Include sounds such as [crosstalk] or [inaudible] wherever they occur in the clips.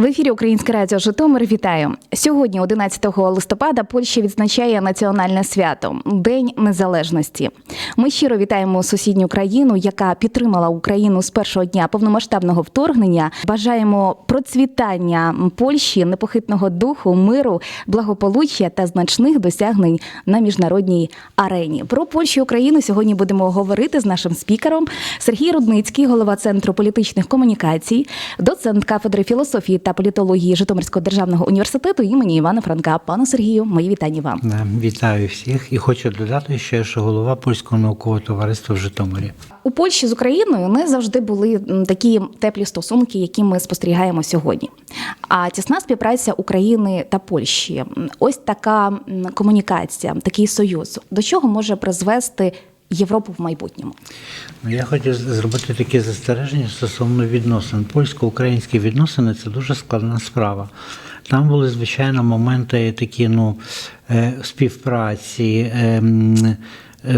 В ефірі Українське радіо Житомир. Вітаю сьогодні, 11 листопада, Польща відзначає національне свято День Незалежності. Ми щиро вітаємо сусідню країну, яка підтримала Україну з першого дня повномасштабного вторгнення. Бажаємо процвітання Польщі, непохитного духу, миру, благополуччя та значних досягнень на міжнародній арені. Про Польщу Україну сьогодні будемо говорити з нашим спікером Сергій Рудницький, голова центру політичних комунікацій, доцент кафедри філософії та політології Житомирського державного університету імені Івана Франка. Пане Сергію, мої вітання вам. Да, Вітаю всіх і хочу додати ще, що голова польського наукового товариства в Житомирі. У Польщі з Україною не завжди були такі теплі стосунки, які ми спостерігаємо сьогодні. А тісна співпраця України та Польщі, ось така комунікація, такий союз. До чого може призвести Європу в майбутньому? Ну, Я хочу зробити таке застереження стосовно відносин. Польсько-українські відносини це дуже складна справа. Там були, звичайно, моменти такі, ну, е, співпраці, е, м, е,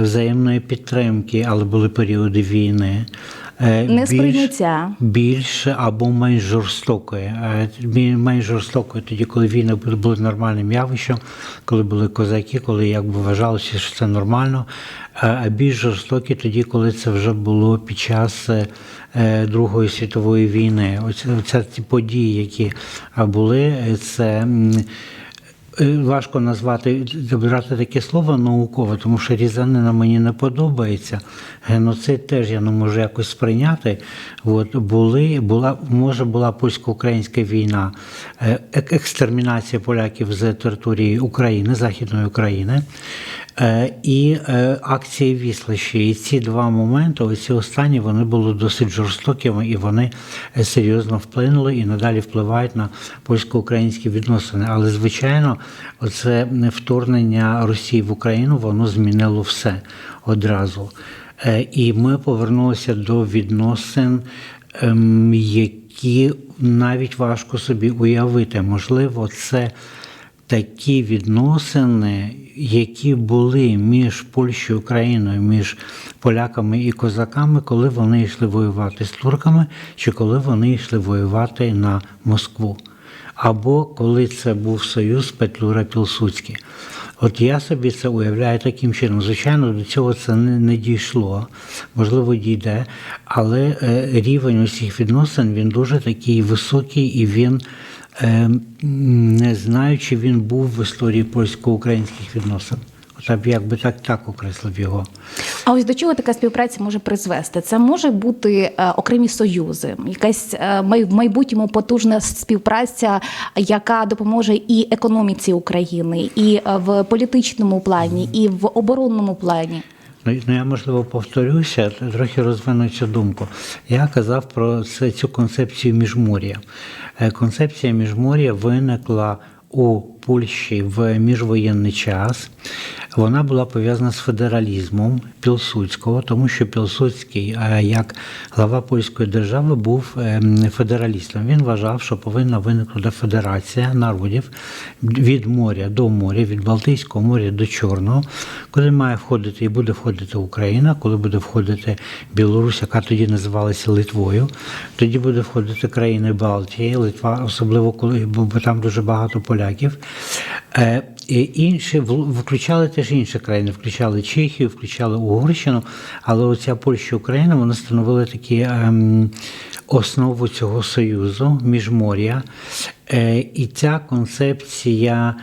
взаємної підтримки, але були періоди війни. Е, Несприйняття. більш або менш жорстокої. Е, Менш жорстокої тоді, коли війни були- були нормальним явищем, коли були козаки, коли якби вважалося, що це нормально. Е, А більш жорстокі тоді, коли це вже було під час Другої світової війни. Оце, ті події, які були, це. Е, Важко назвати добирати таке слово науково, тому що різанина мені не подобається. Геноцид теж я не можу якось сприйняти. От були, була, може, була польсько-українська війна, е, екстермінація поляків з території України, Західної України. Е, І е, акції Віслищі. І ці два моменти, оці останні, вони були досить жорстокими і вони е, серйозно вплинули і надалі впливають на польсько-українські відносини. Але, звичайно, оце вторгнення Росії в Україну воно змінило все одразу. І ми повернулися до відносин, ем, які навіть важко собі уявити. Можливо, це такі відносини, які були між Польщею Україною, між поляками і козаками, коли вони йшли воювати з турками, чи коли вони йшли воювати на Москву. Або коли це був союз Петлюра Пілсудський. От я собі це уявляю таким чином. Звичайно, до цього це не, не дійшло, можливо, дійде, але е, рівень усіх відносин він дуже такий високий і він. Е, Не знаю, чи він був в історії польсько-українських відносин. Я б так так окреслив його. А ось до чого така співпраця може призвести? Це може бути е, окремі союзи, якась е, в майбутньому потужна співпраця, яка допоможе і економіці України, і е, в політичному плані, і в оборонному плані. Ну, ну, я можливо повторюся, трохи розвину цю думку. Я казав про цю концепцію міжмор'я. Е, Концепція міжмор'я виникла у Польщі в міжвоєнний час. Вона була пов'язана з федералізмом Пілсудського, тому що Пілсудський, е, як глава польської держави, був ем, федералістом. Він вважав, що повинна виникнути федерація народів від моря до моря, від Балтійського моря до Чорного, куди має входити і буде входити Україна, коли буде входити Білорусь, яка тоді називалася Литвою, тоді буде входити країни Балтії, Литва, особливо коли бо там дуже багато поляків. Е, інші включали теж інші країни, включали Чехію, включали Угорщину, але оця Польща і Україна вони становили такі ем, основу цього союзу міжмор'я. Е, і ця концепція.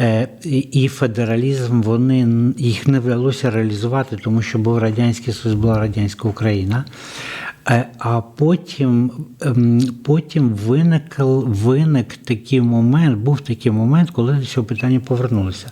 Е, і- федералізм вони їх не вдалося реалізувати, тому що був радянський Союз, була радянська Україна. Е, А потім, ем, потім виник, виник такий момент, був такий момент, коли до цього питання повернулося.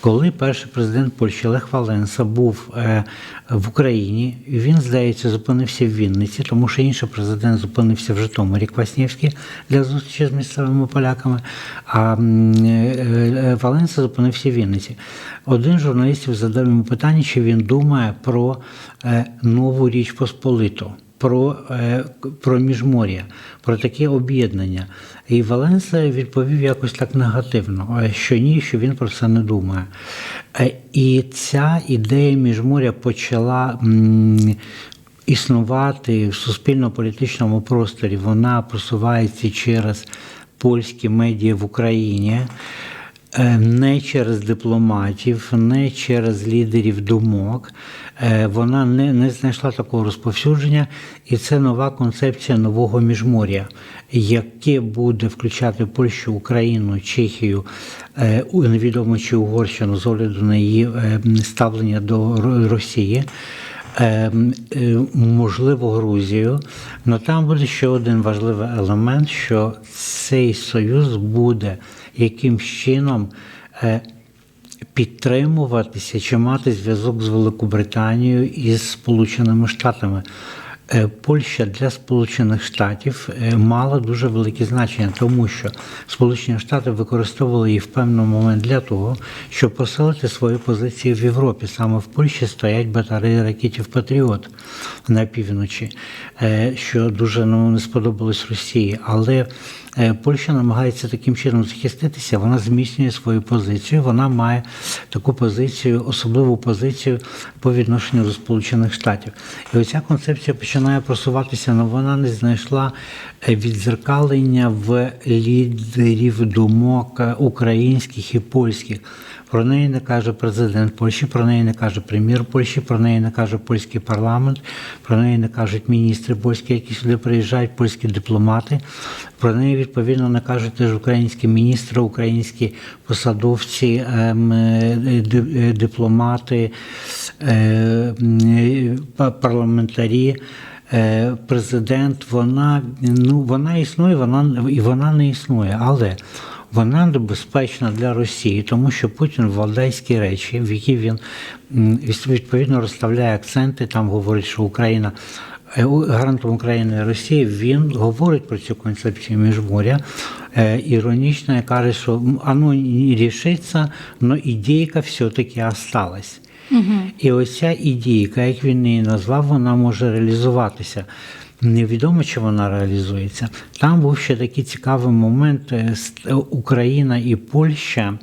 Коли перший президент Польщі Лех Валенса був е, в Україні, він, здається, зупинився в Вінниці, тому що інший президент зупинився в Житомирі Кваснєвський для зустрічі з місцевими поляками. А е, Валенса зупинився в Вінниці. Один з журналістів задав йому питання, чи він думає про нову річ Посполиту. Про, е, про міжмор'я, про таке об'єднання. І Валенса відповів якось так негативно, е, що ні, що він про це не думає. Е, І ця ідея міжморя почала існувати в суспільно-політичному просторі. Вона просувається через польські медіа в Україні. Е, Не через дипломатів, не через лідерів думок. Е, Вона не, не знайшла такого розповсюдження, і це нова концепція нового міжморя, яке буде включати Польщу, Україну, Чехію, е, невідомо чи Угорщину з огляду на її ставлення до Росії. Можливо, Грузію, але там буде ще один важливий елемент, що цей союз буде якимсь чином е, підтримуватися чи мати зв'язок з Великобританією і з Сполученими Штатами. Е, Польща для Сполучених Штатів е, мала дуже велике значення, тому що Сполучені Штати використовували її в певний момент для того, щоб посилити свої позиції в Європі. Саме в Польщі стоять батареї ракетів Патріот на півночі, що дуже ну, не сподобалось Росії. Але Польща намагається таким чином захиститися, вона зміцнює свою позицію. Вона має таку позицію, особливу позицію по відношенню до Сполучених Штатів. І оця концепція починає просуватися, але вона не знайшла е, відзеркалення в лідерів думок е, українських і польських. Про неї не каже президент Польщі, про неї не каже прем'єр Польщі, про неї не каже польський парламент, про неї не кажуть міністри польські, які сюди приїжджають, польські дипломати. Про неї відповідно не кажуть теж українські міністри, українські посадовці, ем, е, е, дипломати, е, па- парламентарі. Президент, вона ну вона існує, вона і вона не існує, але вона небезпечна для Росії, тому що Путін валдайські речі, в які він відповідно розставляє акценти, там говорить, що Україна е, гарантом України і Росії, він говорить про цю концепцію міжморя е, іронічно каже, що ану рішиться, але ідейка все-таки осталась. І оця ідейка, як він її назвав, вона може реалізуватися. Невідомо, чи вона реалізується. Там був ще такий цікавий момент: е, е, Україна і Польща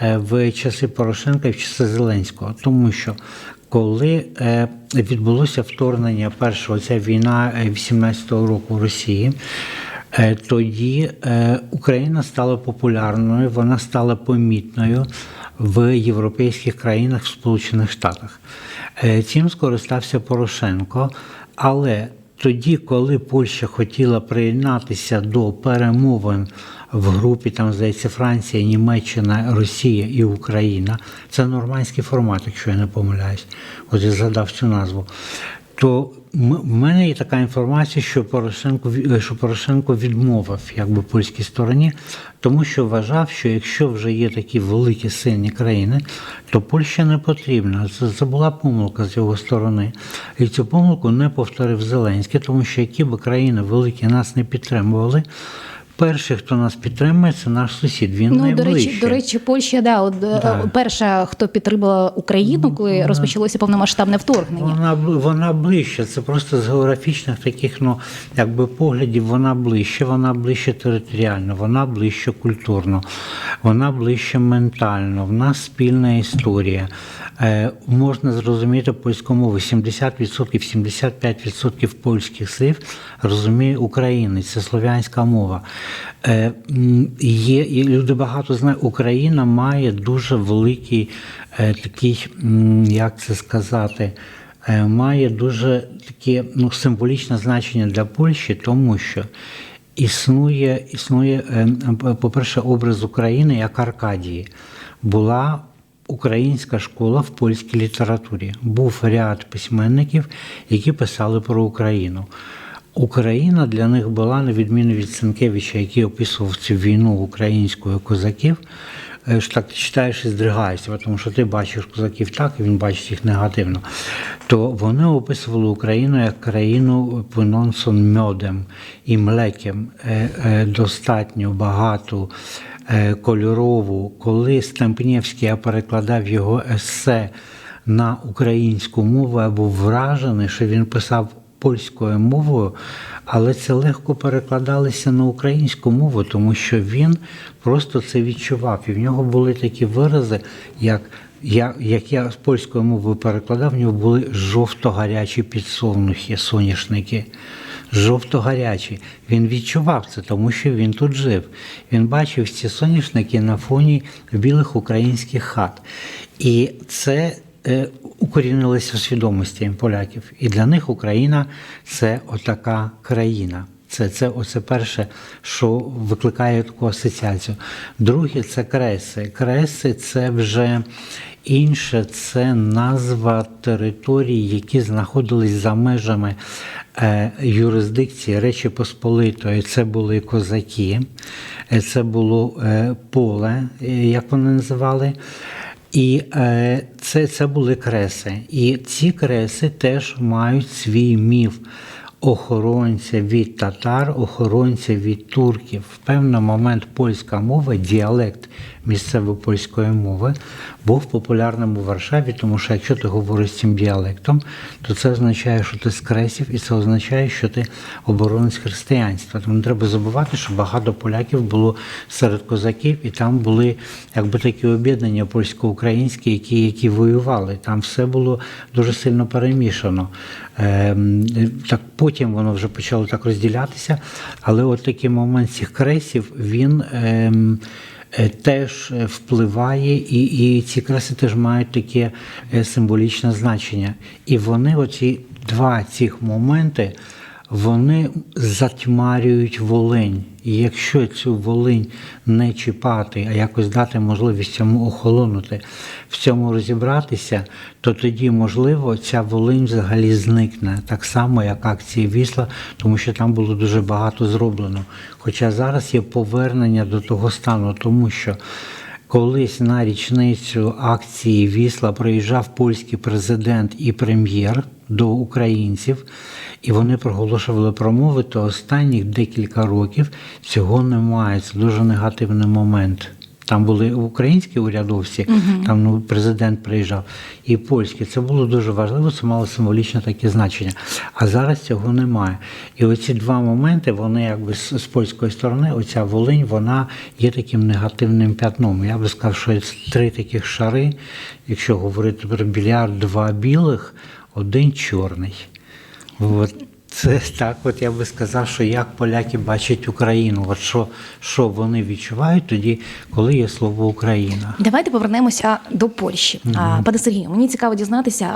е, в часи Порошенка і в часи Зеленського, тому що коли відбулося вторгнення першого, ця війна е, 18-го року Росії. Тоді Україна стала популярною, вона стала помітною в європейських країнах, в Сполучених Штатах. Е, Цим скористався Порошенко, але тоді, коли Польща хотіла приєднатися до перемовин в групі, там здається, Франція, Німеччина, Росія і Україна, це нормандський формат, якщо я не помиляюсь, от я згадав цю назву. То в мене є така інформація, що Порошенко ві- що Порошенко відмовив якби польській стороні, тому що вважав, що якщо вже є такі великі сильні країни, то Польща не потрібна. Це була помилка з його сторони. І цю помилку не повторив Зеленський, тому що які б країни великі нас не підтримували. Перший, хто нас підтримує, це наш сусід. Він Ну, до речі, до речі, Польща, да, от, е, Да. перша, хто підтримала Україну, коли розпочалося повномасштабне вторгнення. Вона вона ближче. Це просто з географічних таких, ну якби поглядів, вона ближче, вона ближче територіально, вона ближче культурно, вона ближче ментально. В нас спільна історія. Е, можна зрозуміти польську мову. 70%, 75% польських слів розуміє українець. Це слов'янська мова. Е, є, люди багато знають, Україна має дуже великий е, такий, як це сказати, е, має дуже таке ну, символічне значення для Польщі, тому що існує, існує, по-перше, образ України як Аркадії. Була українська школа в польській літературі. Був ряд письменників, які писали про Україну. Україна для них була, на відміну від Сенкевича, який описував цю війну українською козаків. е, ж Так ти читаєш і здригаєшся, тому що ти бачиш козаків так, і він бачить їх негативно. То вони описували Україну як країну пононсон мьодем і млекем, е, е, достатньо багату, кольорову. Коли Стемпнєвський я перекладав його есе на українську мову, я був вражений, що він писав польською мовою, але це легко перекладалося на українську мову, тому що він просто це відчував. І в нього були такі вирази, як я, як я з польською мовою перекладав, в нього були жовто-гарячі підсолнухи, соняшники. жовто-гарячий. Він відчував це, тому що він тут жив. Він бачив ці соняшники на фоні білих українських хат. І це е, укорінилося в свідомості поляків. І для них Україна це отака країна. Це, це оце перше, що викликає таку асоціацію. Друге це креси. Креси це вже інше, це назва територій, які знаходились за межами е, юрисдикції Речі Посполитої. Це були козаки, е, це було е, поле, е, як вони називали. І е, це, це були креси. І ці креси теж мають свій міф охоронця від татар, охоронця від турків. В певний момент польська мова, діалект місцевої польської мови, був популярним у Варшаві, тому що якщо ти говориш цим діалектом, то це означає, що ти з кресів, і це означає, що ти оборонець християнства. Тому не треба забувати, що багато поляків було серед козаків, і там були якби такі об'єднання польсько-українські, які, які воювали. Там все було дуже сильно перемішано. Ем, так потім воно вже почало так розділятися, але от такий момент цих кресів він. Ем, е, Теж е, впливає, і, і ці креси теж мають таке е, символічне значення. І вони, оці два цих моменти, вони затьмарюють Волинь. І якщо цю Волинь не чіпати, а якось дати можливість цьому охолонути, в цьому розібратися, то тоді, можливо, ця Волинь взагалі зникне, так само, як акція Вісла, тому що там було дуже багато зроблено. Хоча зараз є повернення до того стану, тому що. Колись на річницю акції Вісла приїжджав польський президент і прем'єр до українців, і вони проголошували промови, то останніх декілька років цього немає. Це дуже негативний момент. Там були українські урядовці, там ну, президент приїжджав, і польські. Це було дуже важливо, це мало символічне таке значення. А зараз цього немає. І оці два моменти, вони якби з, з польської сторони, оця Волинь, вона є таким негативним п'ятном. Я би сказав, що є три таких шари, якщо говорити про більярд, два білих, один чорний. От. Це так, от я би сказав, що як поляки бачать Україну, от що, що вони відчувають тоді, коли є слово Україна. Давайте повернемося до Польщі. А, Пане Сергію, мені цікаво дізнатися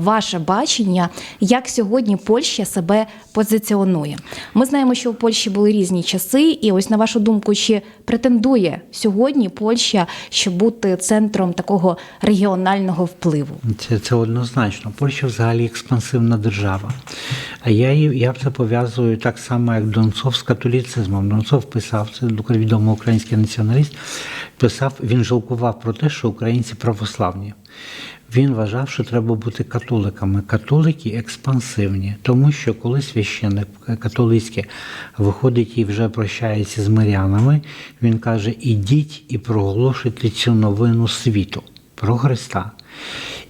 ваше бачення, як сьогодні Польща себе позиціонує. Ми знаємо, що в Польщі були різні часи, і ось на вашу думку, чи претендує сьогодні Польща, щоб бути центром такого регіонального впливу? Це, це однозначно. Польща взагалі експансивна держава. А я, її- я це пов'язую так само, як Донцов з католіцизмом. Донцов писав, це відомий український націоналіст, писав, він жалкував про те, що українці православні. Він вважав, що треба бути католиками. Католики експансивні, тому що коли священник католицький виходить і вже прощається з мирянами, він каже: ідіть і проголошуйте цю новину світу про Христа.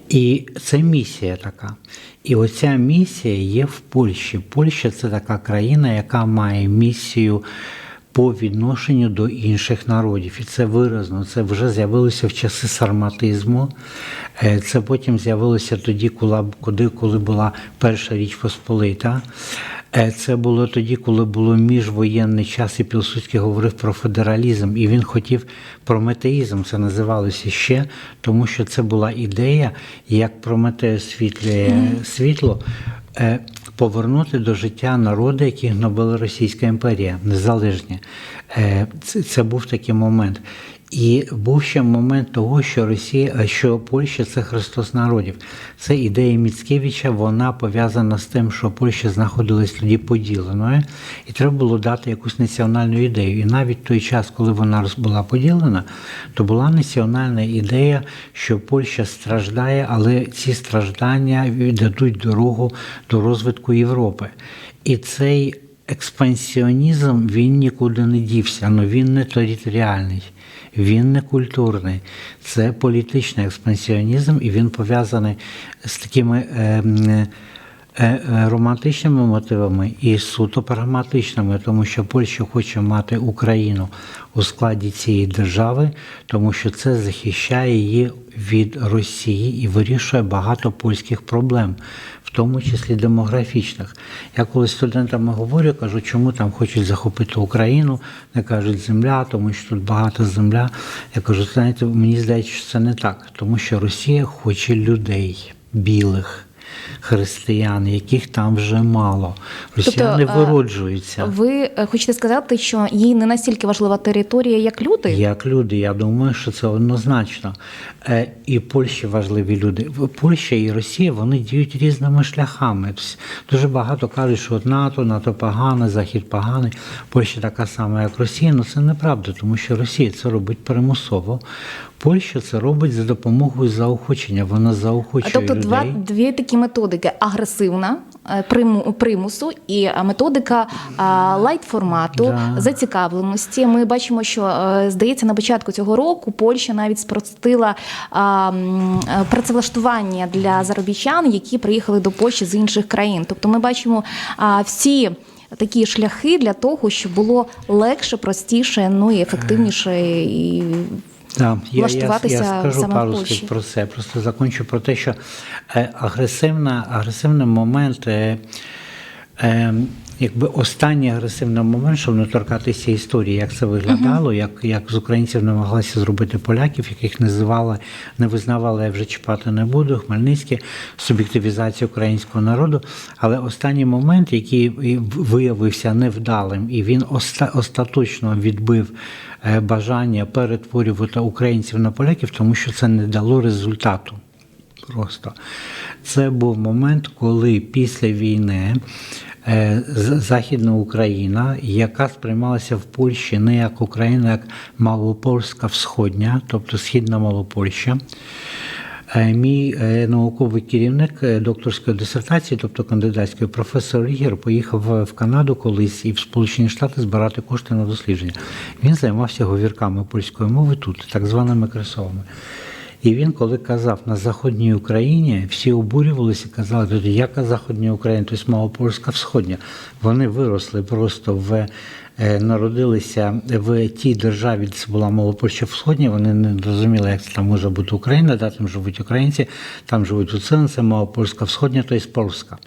І це місія така. І оця місія є в Польщі. Польща це така країна, яка має місію по відношенню до інших народів. І це виразно. Це вже з'явилося в часи сарматизму. Е, Це потім з'явилося тоді, коли, була перша річ Посполита. Е, Це було тоді, коли було міжвоєнний час, і Пілсудський говорив про федералізм, і він хотів прометеїзм, це називалося ще, тому що це була ідея, як Прометею світлює світло. е, Повернути до життя народи, які гнобила Російська імперія, незалежні. Е, Це, це був такий момент. І був ще момент того, що Росія, що Польща це Христос народів. Це ідея Міцкевича, вона пов'язана з тим, що Польща знаходилась тоді поділеною, і треба було дати якусь національну ідею. І навіть той час, коли вона була поділена, то була національна ідея, що Польща страждає, але ці страждання дадуть дорогу до розвитку Європи. І цей експансіонізм він нікуди не дівся, але він не територіальний. Він не культурний, це політичний експансіонізм, і він пов'язаний з такими ем, е, е, романтичними мотивами і суто прагматичними, тому що Польща хоче мати Україну у складі цієї держави, тому що це захищає її від Росії і вирішує багато польських проблем, тому числі демографічних. Я коли студентам говорю, кажу, чому там хочуть захопити Україну, не кажуть земля, тому що тут багато земля. Я кажу, знаєте, мені здається, що це не так, тому що Росія хоче людей білих. Християн, яких там вже мало. Росіяни Тобто, е, вироджуються. Ви хочете сказати, що їй не настільки важлива територія, як люди? Як люди, я думаю, що це однозначно. Е, І Польщі важливі люди. Польща і Росія вони діють різними шляхами. Дуже багато кажуть, що от НАТО, НАТО погане, Захід поганий, Польща така сама, як Росія. Ну це неправда, тому що Росія це робить примусово. Польща це робить за допомогою заохочення. Вона заохочує тобто людей. два дві такі методики: агресивна е, приму- примусу і е, методика а, лайт формату Да. зацікавленості. Ми бачимо, що е, здається на початку цього року Польща навіть спростила е, працевлаштування для заробітчан, які приїхали до Польщі з інших країн. Тобто, ми бачимо всі. Такі шляхи для того, щоб було легше, простіше, ну і ефективніше і Да, я, я, я скажу саме пару слів про це. Просто закончу про те, що е, агресивна, агресивний момент, е, е, якби останній агресивний момент, щоб не торкатися історії, як це виглядало, як, як з українців намагалися зробити поляків, яких називали, не визнавали, я вже чіпати не буду, Хмельницьке, суб'єктивізація українського народу. Але останній момент, який виявився невдалим, і він оста, остаточно відбив е, бажання перетворювати українців на поляків, тому що це не дало результату. Просто це був момент, коли після війни Західна Україна, яка сприймалася в Польщі не як Україна, як Малопольська Всходня, тобто Східна Малопольща. Е, Мій е, науковий керівник е, докторської дисертації, тобто кандидатської, професор Рігер, поїхав в Канаду колись і в Сполучені Штати збирати кошти на дослідження. Він займався говірками польської мови тут, так званими кресовими. І він, коли казав на Заходній Україні, всі обурювалися і казали, «Тоді яка Заходня Україна, тобто Малопольська Всходня. Вони виросли просто в. е, Народилися в тій державі, де це була Малопольща Всходня, вони не розуміли, як це там може бути Україна, да, там живуть українці, там живуть гуцулинці, Малопольська Всходня, тобто Польська.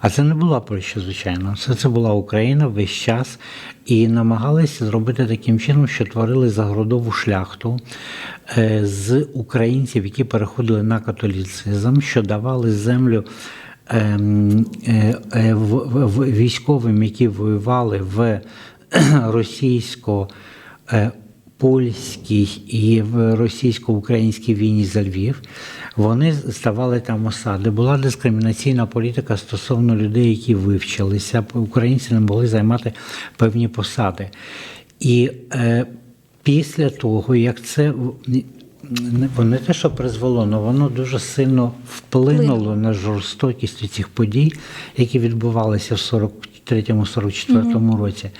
А це не була Польща, звичайно. Це, це була Україна весь час. І намагалися зробити таким чином, що творили загородову шляхту е, з українців, які переходили на католіцизм, що давали землю ем, е, е, військовим, які воювали в російсько е, польській і в російсько-українській війні за Львів, вони ставали там осади. Була дискримінаційна політика стосовно людей, які вивчилися. Українці не могли займати певні посади. І е, після того, як це не- те, що призвело, але воно дуже сильно вплинуло на жорстокість цих подій, які відбувалися в 43-44 році.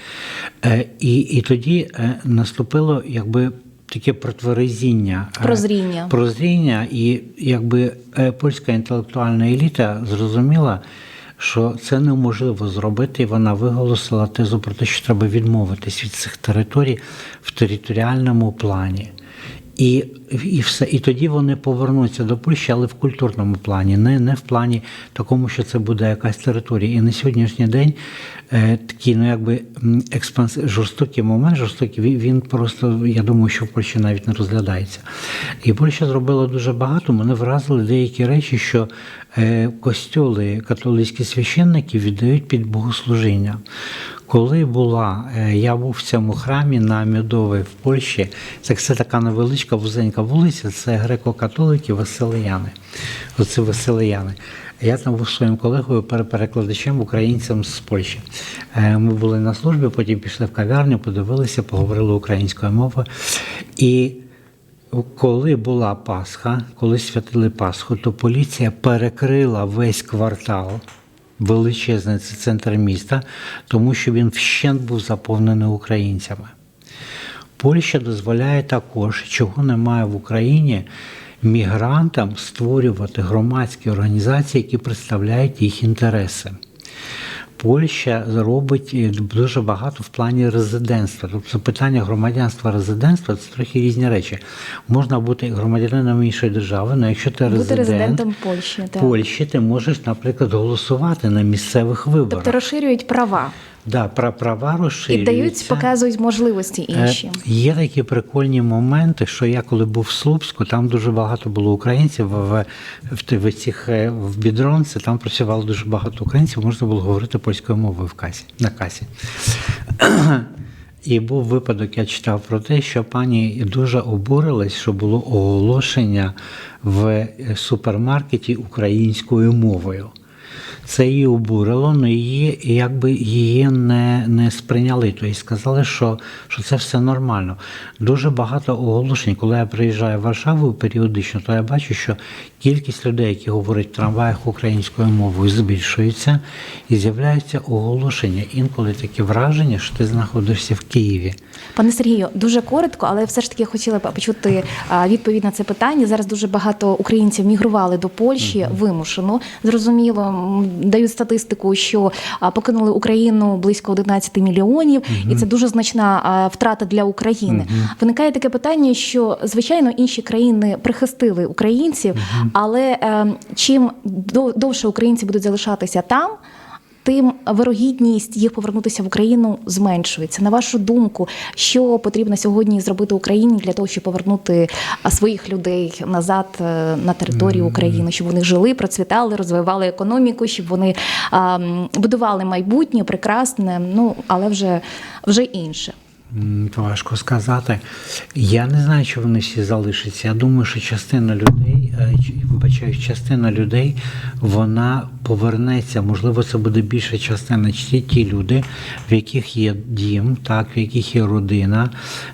Е, І, і тоді е, наступило якби таке протверезіння. е, Прозріння. Прозріння, і якби е, польська інтелектуальна еліта зрозуміла. Що це неможливо зробити, і вона виголосила тезу про те, що треба відмовитись від цих територій в територіальному плані. І, і все. І тоді вони повернуться до Польщі, але в культурному плані, не, не в плані такому, що це буде якась територія. І на сьогоднішній день е, такий, ну якби експанс... жорстокий момент, жорстокий, він, він просто, я думаю, що в Польщі навіть не розглядається. І Польща зробила дуже багато. Мене вразили деякі речі, що е, костьоли, католицькі священники віддають під богослужіння. Коли була, е, я був в цьому храмі на Мідовій в Польщі, це, така невеличка вузенька вулиця, це греко-католики, веселияни. Оце веселияни. Я там був своїм колегою, пере- перекладачем українцям з Польщі. Е, Ми були на службі, потім пішли в кав'ярню, подивилися, поговорили українською мовою. І коли була Пасха, коли святили Пасху, то поліція перекрила весь квартал, величезний центр міста, тому що він вщент був заповнений українцями. Польща дозволяє також, чого немає в Україні, мігрантам створювати громадські організації, які представляють їх інтереси. Польща робить е, дуже багато в плані резидентства. Тобто питання громадянства резидентства це трохи різні речі. Можна бути громадянином іншої держави, але якщо ти Бути резидент резидентом Польщі. Так. Польщі, ти можеш, наприклад, голосувати на місцевих виборах. Тобто розширюють права да, пра- права і дають, показують можливості Е, інші. Є такі прикольні моменти, що я коли був в Слупську, там дуже багато було українців в, в, в, в цих е, в бідронці, там працювало дуже багато українців, можна було говорити польською мовою в касі на касі. І був випадок, я читав про те, що пані дуже обурилась, що було оголошення в е, супермаркеті українською мовою. Це її обурило, але її якби її не, не сприйняли. Тобто сказали, що, що це все нормально. Дуже багато оголошень. Коли я приїжджаю в Варшаву періодично, то я бачу, що кількість людей, які говорять в трамваях українською мовою, збільшується, і з'являються оголошення. Інколи таке враження, що ти знаходишся в Києві. Пане Сергію, дуже коротко, але все ж таки хотіла б почути відповідь на це питання. Зараз дуже багато українців мігрували до Польщі вимушено. Зрозуміло, дають статистику, що покинули Україну близько 11 мільйонів, і це дуже значна втрата для України. Виникає таке питання, що звичайно інші країни прихистили українців, але е, чим дов- довше українці будуть залишатися там. Тим вирогідність їх повернутися в Україну зменшується. На вашу думку, що потрібно сьогодні зробити Україні для того, щоб повернути своїх людей назад е, на територію України, щоб вони жили, процвітали, розвивали економіку, щоб вони будували майбутнє прекрасне, ну але вже, вже інше. Важко сказати. Я не знаю, чи вони всі залишаться. Я думаю, що частина людей, е, вибачаю, частина людей, вона повернеться. Можливо, це буде більша частина. Чи ті- люди, в яких є дім, так, в яких є родина,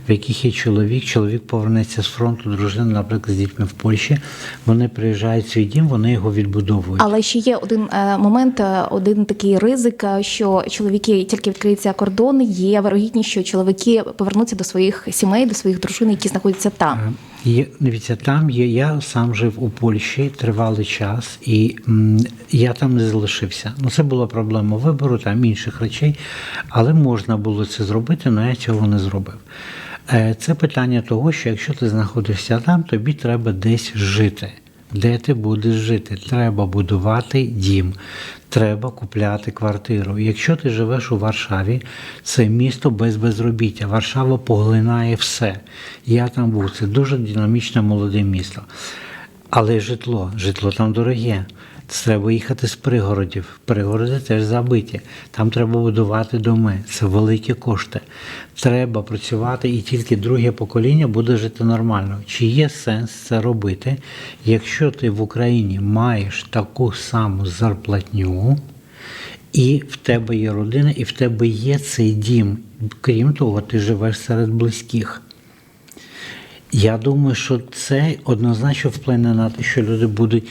в яких є чоловік. Чоловік повернеться з фронту, дружина, наприклад, з дітьми в Польщі. Вони приїжджають в свій дім, вони його відбудовують. Але ще є один е, момент, е, один такий ризик, що чоловіки тільки відкриються кордон, є вирогідність, що чоловіки повернуться до своїх сімей, до своїх дружин, які знаходяться там. Е, Є, дивіться, там є. Я сам жив у Польщі тривалий час, і м, я там не залишився. Ну, це була проблема вибору, там інших речей, але можна було це зробити, але я цього не зробив. Е, Це питання того, що якщо ти знаходишся там, тобі треба десь жити. Де ти будеш жити? Треба будувати дім, треба купляти квартиру. Якщо ти живеш у Варшаві, це місто без безробіття. Варшава поглинає все. Я там був. Це дуже динамічне молоде місто. Але житло, житло там дороге. Треба їхати з пригородів. Пригороди теж забиті. Там треба будувати доми. Це великі кошти. Треба працювати, і тільки друге покоління буде жити нормально. Чи є сенс це робити, якщо ти в Україні маєш таку саму зарплатню, і в тебе є родина, і в тебе є цей дім. Крім того, ти живеш серед близьких. Я думаю, що це однозначно вплине на те, що люди будуть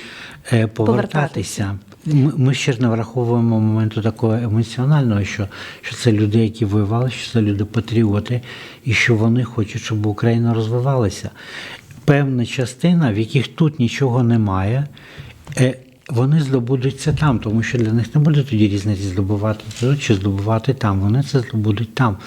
повертатися. Ми, ми ще не враховуємо моменту такого емоціонального, що, що це люди, які воювали, що це люди патріоти, і що вони хочуть, щоб Україна розвивалася. Певна частина, в яких тут нічого немає, е, вони здобудуть це там, тому що для них не буде тоді різниці здобувати тут чи здобувати там. Вони це здобудуть там.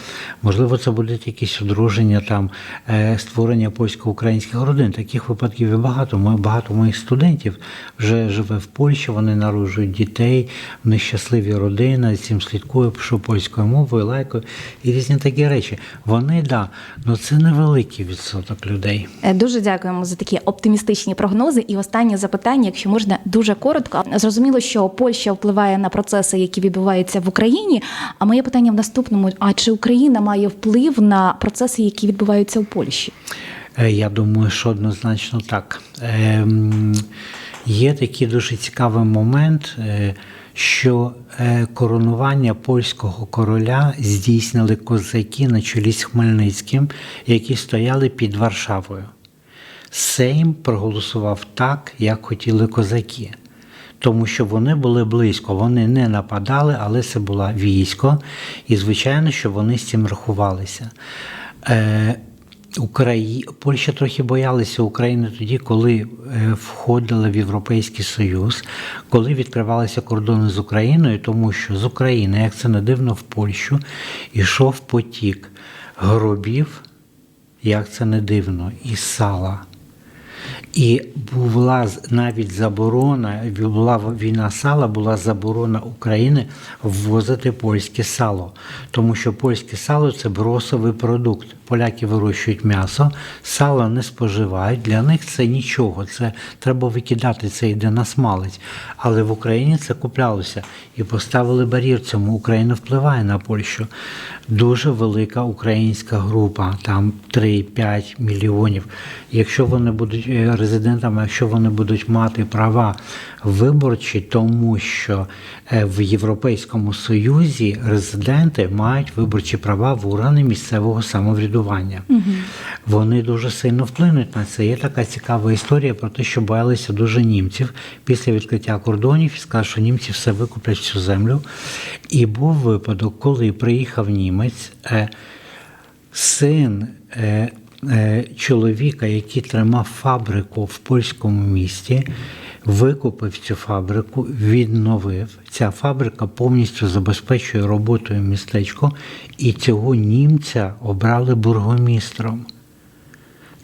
Можливо, це будуть якісь одруження, там е, створення польсько-українських родин. Таких випадків є багато. Багато моїх студентів вже живе в Польщі, вони народжують дітей, в них щасливі родини, цим слідкую, пишу польською мовою, лайкою і різні такі речі. Вони да, але це невеликий відсоток людей. Е, Дуже дякуємо за такі оптимістичні прогнози. І останнє запитання, якщо можна, дуже коротко. Зрозуміло, що Польща впливає на процеси, які відбуваються в Україні. А моє питання в наступному: а чи Україна має вплив на процеси, які відбуваються у Польщі? Е, Я думаю, що однозначно так. Ем, Є такий дуже цікавий момент, е, що е, коронування польського короля здійснили козаки на чолі з Хмельницьким, які стояли під Варшавою. Сейм проголосував так, як хотіли козаки. Тому що вони були близько, вони не нападали, але це було військо, і звичайно, що вони з цим рахувалися. Е, Украї... Польща трохи боялася України тоді, коли е, входила в Європейський Союз, коли відкривалися кордони з Україною, тому що з України, як це не дивно, в Польщу йшов потік гробів, як це не дивно, і сала. І була навіть заборона, була війна сала, була заборона України ввозити польське сало, тому що польське сало це бросовий продукт. Поляки вирощують м'ясо, сало не споживають. Для них це нічого. Це треба викидати, це йде на смалець. Але в Україні це куплялося і поставили бар'єр цьому. Україна впливає на Польщу. Дуже велика українська група, там 3-5 мільйонів. Якщо вони будуть е, резидентами, якщо вони будуть мати права виборчі, тому що е, в Європейському Союзі резиденти мають виборчі права в органи місцевого самоврядування. Вони дуже сильно вплинуть на це. Є така цікава історія про те, що боялися дуже німців після відкриття кордонів і сказали, що німці все викуплять всю землю. І був випадок, коли приїхав німець. е, син е, е, чоловіка, який тримав фабрику в польському місті, викупив цю фабрику, відновив. Ця фабрика повністю забезпечує роботою містечко, і цього німця обрали бургомістром.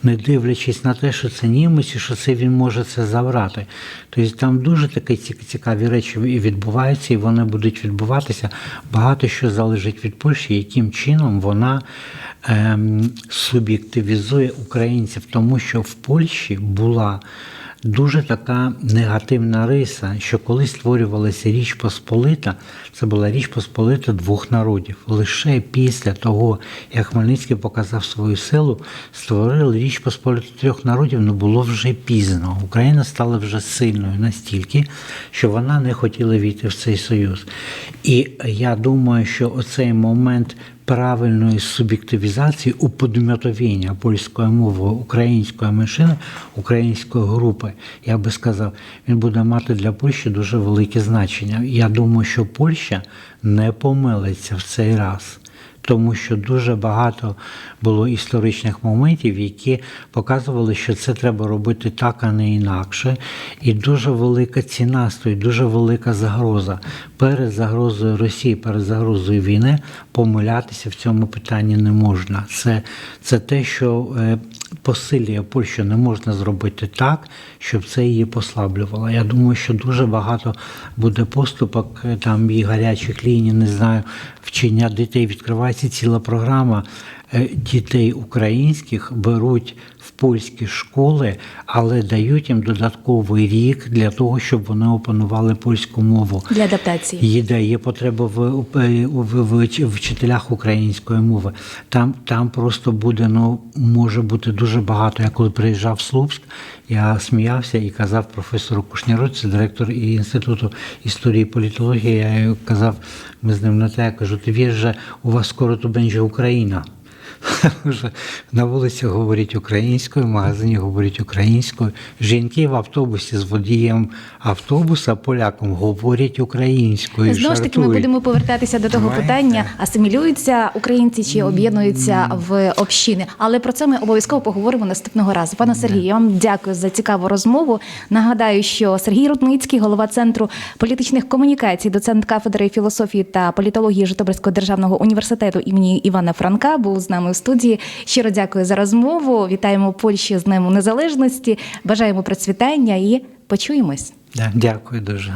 Не дивлячись на те, що це німець і що це він може це забрати. Тобто там дуже такі цікаві речі відбуваються, і вони будуть відбуватися. Багато що залежить від Польщі, яким чином вона ем, суб'єктивізує українців, тому що в Польщі була дуже така негативна риса, що коли створювалася Річ Посполита, це була Річ Посполита двох народів. Лише після того, як Хмельницький показав свою силу, створили Річ Посполиту трьох народів, ну було вже пізно. Україна стала вже сильною настільки, що вона не хотіла війти в цей союз. І я думаю, що оцей момент правильної суб'єктивізації уподмятовіння польської мови, української меншини, української групи, я би сказав, він буде мати для Польщі дуже велике значення. Я думаю, що Польща не помилиться в цей раз. Тому що дуже багато було історичних моментів, які показували, що це треба робити так, а не інакше. І дуже велика ціна стоїть, дуже велика загроза. Перед загрозою Росії, перед загрозою війни помилятися в цьому питанні не можна. Це, це те, що е, посилює Польщу, не можна зробити так, щоб це її послаблювало. Я думаю, що дуже багато буде поступок, там і гарячих ліній, не знаю, вчення дітей. Відкривається ціла програма е, дітей українських беруть польські школи, але дають їм додатковий рік для того, щоб вони опанували польську мову. Для адаптації. Є, да, є потреба в, в, в, в вчителях української мови. Там, там просто буде, ну, може бути дуже багато. Я коли приїжджав в Слупськ, я сміявся і казав професору Кушняру, це директор Інституту історії і політології, я казав, ми з ним на те, я кажу, ти віриш, що у вас скоро тут буде Україна. [laughs] Вже на вулиці говорять українською, в магазині говорять українською. Жінки в автобусі з водієм автобуса поляком говорять українською. Знову ж таки, ми будемо повертатися до того Знаєте? питання: асимілюються українці чи об'єднуються в общини. Але про це ми обов'язково поговоримо наступного разу. Пане Сергію, я вам дякую за цікаву розмову. Нагадаю, що Сергій Рудницький, голова центру політичних комунікацій, доцент кафедри філософії та політології Житомирського державного університету імені Івана Франка, був з нами студії. Щиро дякую за розмову. Вітаємо Польщі з Днем Незалежності. Бажаємо процвітання і почуємось. Дякую дуже.